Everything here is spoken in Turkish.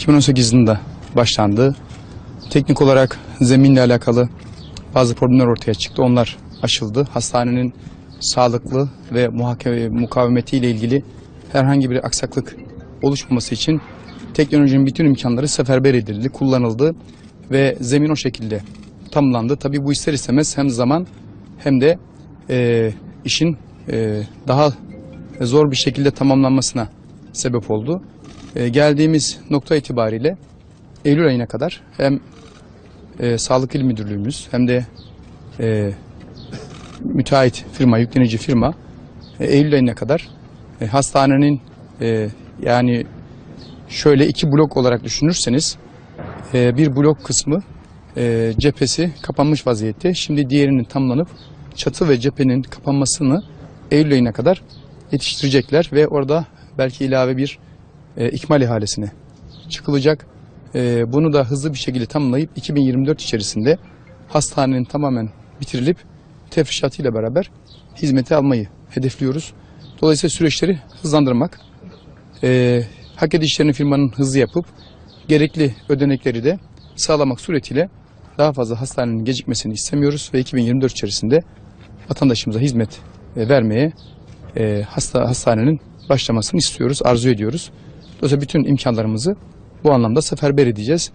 2018 yılında başlandı. Teknik olarak zeminle alakalı bazı problemler ortaya çıktı. Onlar aşıldı. Hastanenin sağlıklı ve muhake- mukavemetiyle ilgili herhangi bir aksaklık oluşmaması için teknolojinin bütün imkanları seferber edildi, kullanıldı ve zemin o şekilde tamamlandı. Tabii bu ister istemez hem zaman hem de e, işin e, daha zor bir şekilde tamamlanmasına sebep oldu. E, geldiğimiz nokta itibariyle Eylül ayına kadar hem e, Sağlık İl Müdürlüğümüz hem de e, müteahhit firma, yüklenici firma e, Eylül ayına kadar e, hastanenin e, yani şöyle iki blok olarak düşünürseniz e, bir blok kısmı e, cephesi kapanmış vaziyette. Şimdi diğerinin tamlanıp çatı ve cephenin kapanmasını Eylül ayına kadar yetiştirecekler ve orada belki ilave bir e, ikmal ihalesine çıkılacak. E, bunu da hızlı bir şekilde tamamlayıp 2024 içerisinde hastanenin tamamen bitirilip tefrişatıyla beraber hizmete almayı hedefliyoruz. Dolayısıyla süreçleri hızlandırmak, e, hak edişlerini firmanın hızlı yapıp gerekli ödenekleri de sağlamak suretiyle daha fazla hastanenin gecikmesini istemiyoruz ve 2024 içerisinde vatandaşımıza hizmet e, vermeye e, hasta hastanenin başlamasını istiyoruz, arzu ediyoruz. Dolayısıyla bütün imkanlarımızı bu anlamda seferber edeceğiz.